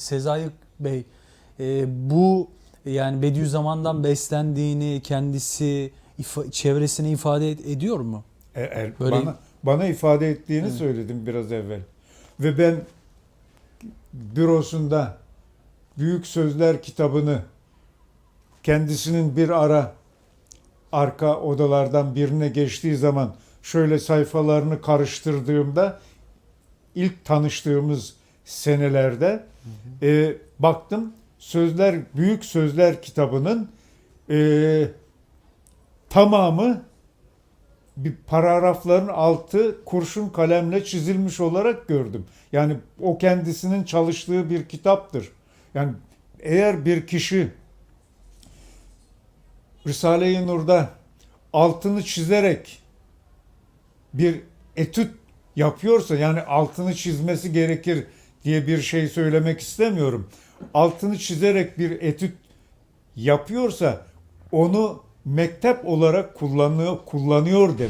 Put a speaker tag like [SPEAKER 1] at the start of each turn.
[SPEAKER 1] Sezai Bey e, bu yani Bediüzzaman'dan beslendiğini kendisi ifa- çevresine ifade ed- ediyor mu?
[SPEAKER 2] E, er-
[SPEAKER 1] Böyle-
[SPEAKER 2] bana, bana ifade ettiğini
[SPEAKER 1] Evet.
[SPEAKER 2] söyledim biraz evvel. Ve ben bürosunda Büyük Sözler kitabını kendisinin bir ara arka odalardan birine geçtiği zaman şöyle sayfalarını karıştırdığımda ilk tanıştığımız senelerde e, baktım Sözler Büyük Sözler kitabının e, tamamı bir paragrafların altı kurşun kalemle çizilmiş olarak gördüm. Yani o kendisinin çalıştığı bir kitaptır. Yani eğer bir kişi Risale-i Nur'da altını çizerek bir etüt yapıyorsa yani altını çizmesi gerekir diye bir şey söylemek istemiyorum. Altını çizerek bir etüt yapıyorsa onu mektep olarak kullanıyor kullanıyor demek.